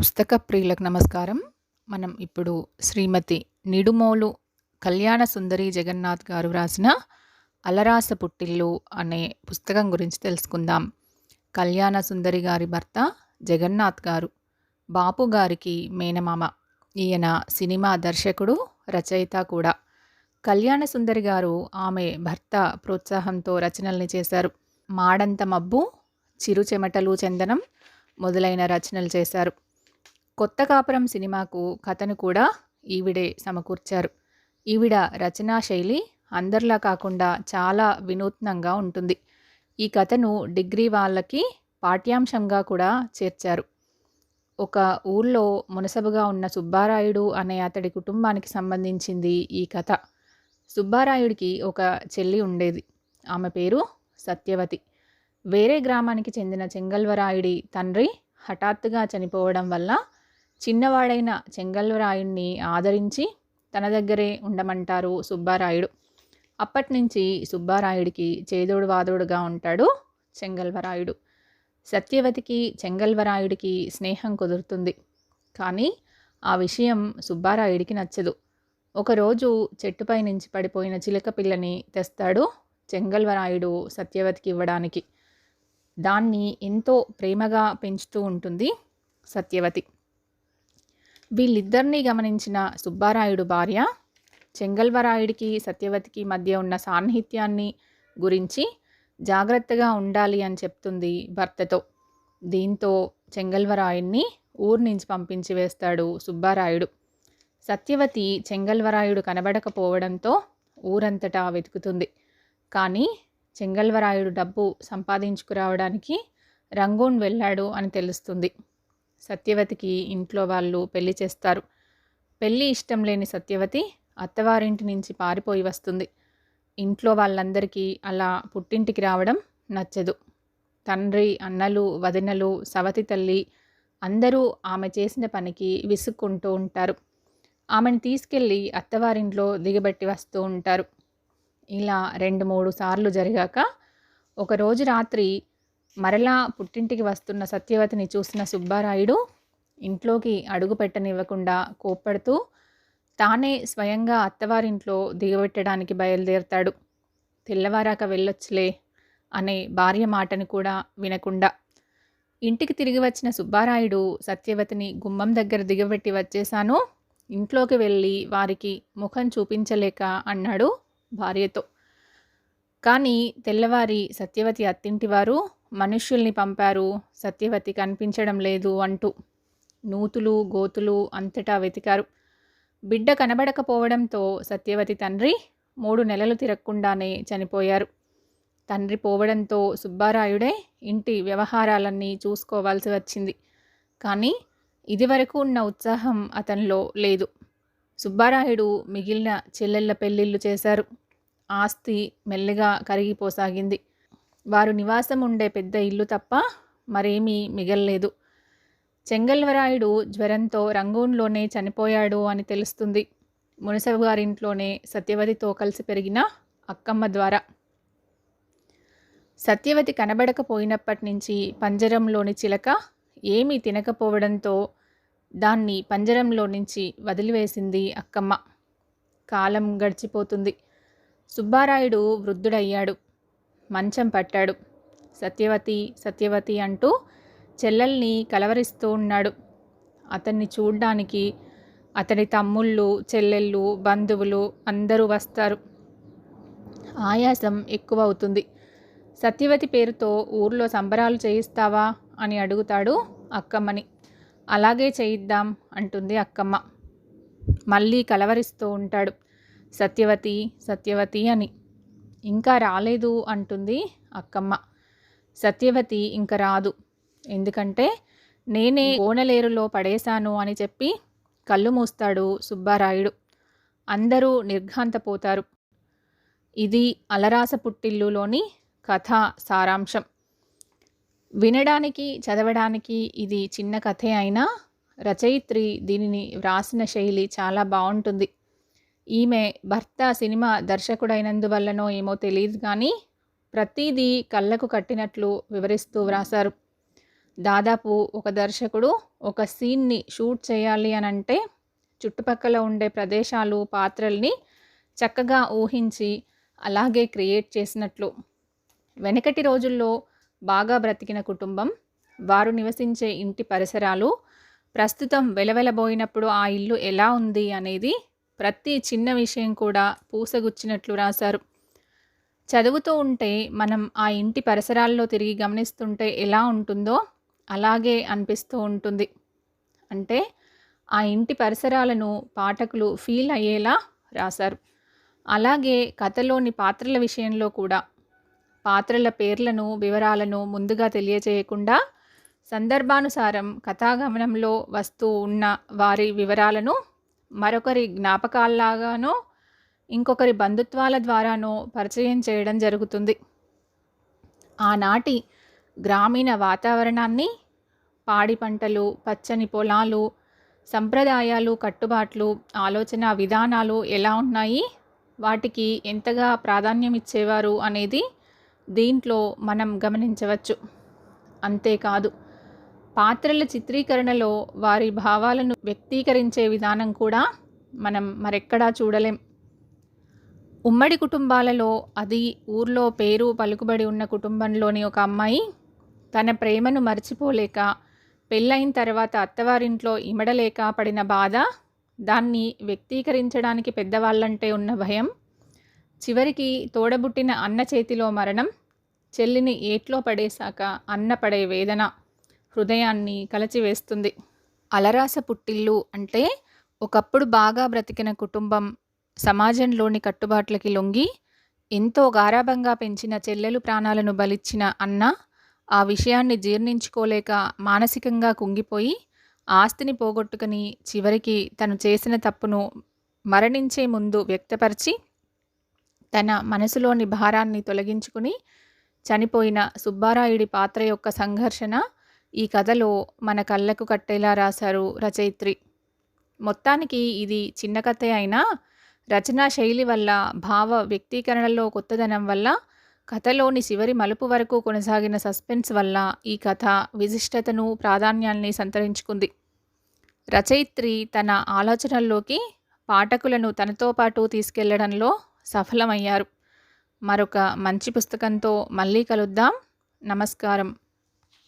పుస్తక ప్రియులకు నమస్కారం. మనం ఇప్పుడు శ్రీమతి నిడుమోలు కళ్యాణ సుందరి జగన్నాథ్ గారు రాసిన అలరాస పుట్టిల్లు అనే పుస్తకం గురించి తెలుసుకుందాం. కళ్యాణ సుందరి గారి భర్త జగన్నాథ్ గారు బాపు గారికి మేనమామ. ఈయన సినిమా దర్శకుడు రచయిత కూడా. కళ్యాణ సుందరి గారు ఆమె భర్త ప్రోత్సాహంతో రచనల్ని చేశారు. మాడంత మబ్బు చిరు చెమటలు చందనం మొదలైన రచనలు చేశారు. కొత్త కాపురం సినిమాకు కథను కూడా ఈవిడే సమకూర్చారు. ఈవిడ రచనా శైలి అందరిలా కాకుండా చాలా వినూత్నంగా ఉంటుంది. ఈ కథను డిగ్రీ వాళ్ళకి పాఠ్యాంశంగా కూడా చేర్చారు. ఒక ఊర్లో మునసబుగా ఉన్న సుబ్బారాయుడు అనే అతడి కుటుంబానికి సంబంధించింది ఈ కథ. సుబ్బారాయుడికి ఒక చెల్లి ఉండేది. ఆమె పేరు సత్యవతి. వేరే గ్రామానికి చెందిన చెంగల్వరాయుడి తండ్రి హఠాత్తుగా చనిపోవడం వల్ల చిన్నవాడైన చెంగల్వరాయుడిని ఆదరించి తన దగ్గరే ఉండమంటారు సుబ్బారాయుడు. అప్పటి నుంచి సుబ్బారాయుడికి చేదోడు వాదోడుగా ఉంటాడు చెంగల్వరాయుడు. సత్యవతికి చెంగల్వరాయుడికి స్నేహం కుదురుతుంది. కానీ ఆ విషయం సుబ్బారాయుడికి నచ్చదు. ఒకరోజు చెట్టుపై నుంచి పడిపోయిన చిలక పిల్లని తెస్తాడు చెంగల్వరాయుడు సత్యవతికి ఇవ్వడానికి. దాన్ని ఎంతో ప్రేమగా పెంచుతూ ఉంటుంది సత్యవతి. వీళ్ళిద్దరినీ గమనించిన సుబ్బారాయుడు భార్య చెంగల్వరాయుడికి సత్యవతికి మధ్య ఉన్న సాన్నిహిత్యాన్ని గురించి జాగ్రత్తగా ఉండాలి అని చెప్తుంది భర్తతో. దీంతో చెంగల్వరాయుడిని ఊరు నుంచి పంపించి వేస్తాడు సుబ్బారాయుడు. సత్యవతి చెంగల్వరాయుడు కనబడకపోవడంతో ఊరంతటా వెతుకుతుంది. కానీ చెంగల్వరాయుడు డబ్బు సంపాదించుకురావడానికి రంగూన్ వెళ్ళాడు అని తెలుస్తుంది. సత్యవతికి ఇంట్లో వాళ్ళు పెళ్ళి చేస్తారు. పెళ్ళి ఇష్టం లేని సత్యవతి అత్తవారింటి నుంచి పారిపోయి వస్తుంది. ఇంట్లో వాళ్ళందరికీ అలా పుట్టింటికి రావడం నచ్చదు. తండ్రి అన్నలు వదినలు సవతి తల్లి అందరూ ఆమె చేసిన పనికి విసుక్కుంటూ ఉంటారు. ఆమెను తీసుకెళ్ళి అత్తవారింట్లో దిగబెట్టి వస్తూ ఉంటారు. ఇలా రెండు మూడు సార్లు జరిగాక ఒకరోజు రాత్రి మరలా పుట్టింటికి వస్తున్న సత్యవతిని చూసిన సుబ్బారాయుడు ఇంట్లోకి అడుగు పెట్టనివ్వకుండా కోప్పడుతూ తానే స్వయంగా అత్తవారింట్లో దిగబెట్టడానికి బయలుదేరతాడు. తెల్లవారాక వెళ్ళొచ్చులే అనే భార్య మాటని కూడా వినకుండా. ఇంటికి తిరిగి వచ్చిన సుబ్బారాయుడు సత్యవతిని గుమ్మం దగ్గర దిగబెట్టి వచ్చేశాను. ఇంట్లోకి వెళ్ళి వారికి ముఖం చూపించలేక అన్నాడు భార్యతో. కానీ తెల్లవారి సత్యవతి అత్తింటివారు మనుష్యుల్ని పంపారు. సత్యవతి కనిపించడం లేదు అంటూ నూతులు గోతులు అంతటా వెతికారు. బిడ్డ కనబడకపోవడంతో సత్యవతి తండ్రి మూడు నెలలు తిరగకుండానే చనిపోయారు. తండ్రి పోవడంతో సుబ్బారాయుడే ఇంటి వ్యవహారాలన్నీ చూసుకోవాల్సి వచ్చింది. కానీ ఇదివరకు ఉన్న ఉత్సాహం అతనిలో లేదు. సుబ్బారాయుడు మిగిలిన చెల్లెళ్ళ పెళ్ళిళ్ళు చేశారు. ఆస్తి మెల్లగా కరిగిపోసాగింది. వారు నివాసం ఉండే పెద్ద ఇల్లు తప్ప మరేమీ మిగల్లేదు. చెంగల్వరాయుడు జ్వరంతో రంగూన్లోనే చనిపోయాడు అని తెలుస్తుంది. మునసబు గారింట్లోనే సత్యవతితో కలిసి పెరిగిన అక్కమ్మ ద్వారా. సత్యవతి కనబడకపోయినప్పటి నుంచి పంజరంలోని చిలక ఏమీ తినకపోవడంతో దాన్ని పంజరంలో నుంచి వదిలివేసింది అక్కమ్మ. కాలం గడిచిపోతుంది. సుబ్బారాయుడు వృద్ధుడయ్యాడు. మంచం పట్టాడు. సత్యవతి సత్యవతి అంటూ చెల్లెల్ని కలవరిస్తూ ఉన్నాడు. అతన్ని చూడ్డానికి అతడి తమ్ముళ్ళు చెల్లెళ్ళు బంధువులు అందరూ వస్తారు. ఆయాసం ఎక్కువ అవుతుంది సత్యవతి పేరుతో ఊర్లో సంబరాలు చేయిస్తావా అని అడుగుతాడు అక్కమ్మని. అలాగే చేయిద్దాం అంటుంది అక్కమ్మ. మళ్ళీ కలవరిస్తూ ఉంటాడు. సత్యవతి సత్యవతి అని. ఇంకా రాలేదు అంటుంది అక్కమ్మ. సత్యవతి ఇంకా రాదు. ఎందుకంటే నేనే ఓనలేరులో పడేశాను అని చెప్పి కళ్ళు మూస్తాడు సుబ్బారాయుడు. అందరూ నిర్ఘాంతపోతారు. ఇది అలరాస పుట్టిల్లులోని కథ సారాంశం. వినడానికి చదవడానికి ఇది చిన్న కథే అయినా రచయిత్రి దీనిని వ్రాసిన శైలి చాలా బాగుంటుంది. ఈమె భర్త సినిమా దర్శకుడైనందువల్లనో ఏమో తెలియదు కానీ ప్రతిదీ కళ్ళకు కట్టినట్లు వివరిస్తూ వ్రాసారు దాదాపు ఒక దర్శకుడు ఒక సీన్ని షూట్ చేయాలి అని అంటే చుట్టుపక్కల ఉండే ప్రదేశాలు పాత్రల్ని చక్కగా ఊహించి అలాగే క్రియేట్ చేసినట్లు. వెనకటి రోజుల్లో బాగా బ్రతికిన కుటుంబం వారు నివసించే ఇంటి పరిసరాలు ప్రస్తుతం వెలవెలబోయినప్పుడు ఆ ఇల్లు ఎలా ఉంది అనేది ప్రతి చిన్న విషయం కూడా పూసగుచ్చినట్లు రాశారు. చదువుతూ ఉంటే మనం ఆ ఇంటి పరిసరాల్లో తిరిగి గమనిస్తుంటే ఎలా ఉంటుందో అలాగే అనిపిస్తూ ఉంటుంది. అంటే ఆ ఇంటి పరిసరాలను పాఠకులు ఫీల్ అయ్యేలా రాశారు. అలాగే కథలోని పాత్రల విషయంలో కూడా పాత్రల పేర్లను వివరాలను ముందుగా తెలియజేయకుండా సందర్భానుసారం కథాగమనంలో వస్తూ ఉన్న వారి వివరాలను మరొకరి జ్ఞాపకాల్లాగానో ఇంకొకరి బంధుత్వాల ద్వారానో పరిచయం చేయడం జరుగుతుంది. ఆనాటి గ్రామీణ వాతావరణాన్ని పాడి పంటలు పచ్చని పొలాలు సంప్రదాయాలు కట్టుబాట్లు ఆలోచన విధానాలు ఎలా ఉన్నాయి? వాటికి ఎంతగా ప్రాధాన్యం ఇచ్చేవారు అనేది దీంట్లో మనం గమనించవచ్చు. అంతేకాదు పాత్రల చిత్రీకరణలో వారి భావాలను వ్యక్తీకరించే విధానం కూడా మనం మరెక్కడా చూడలేం. ఉమ్మడి కుటుంబాలలో అది ఊర్లో పేరు పలుకుబడి ఉన్న కుటుంబంలోని ఒక అమ్మాయి తన ప్రేమను మర్చిపోలేక పెళ్ళైన తర్వాత అత్తవారింట్లో ఇమడలేక పడిన బాధ దాన్ని వ్యక్తీకరించడానికి పెద్దవాళ్ళంటే ఉన్న భయం చివరికి తోడబుట్టిన అన్న చేతిలో మరణం చెల్లిని ఏట్లో పడేశాక అన్న పడే వేదన. హృదయాన్ని కలచివేస్తుంది. అలరాస పుట్టిల్లు అంటే ఒకప్పుడు బాగా బ్రతికిన కుటుంబం సమాజంలోని కట్టుబాట్లకి లొంగి ఎంతో గారాభంగా పెంచిన చెల్లెలు ప్రాణాలను బలిచ్చిన అన్న ఆ విషయాన్ని జీర్ణించుకోలేక మానసికంగా కుంగిపోయి ఆస్తిని పోగొట్టుకుని చివరికి తను చేసిన తప్పును మరణించే ముందు వ్యక్తపరిచి తన మనసులోని భారాన్ని తొలగించుకుని చనిపోయిన సుబ్బారాయుడి పాత్ర యొక్క సంఘర్షణ ఈ కథలో మన కళ్ళకు కట్టేలా రాశారు రచయిత్రి. మొత్తానికి ఇది చిన్న కథ అయినా రచనా శైలి వల్ల భావ వ్యక్తీకరణలో కొత్తదనం వల్ల కథలోని చివరి మలుపు వరకు కొనసాగిన సస్పెన్స్ వల్ల ఈ కథ విశిష్టతను ప్రాధాన్యాన్ని సంతరించుకుంది. రచయిత్రి తన ఆలోచనల్లోకి పాఠకులను తనతో పాటు తీసుకెళ్ళడంలో సఫలమయ్యారు. మరొక మంచి పుస్తకంతో మళ్ళీ కలుద్దాం. నమస్కారం.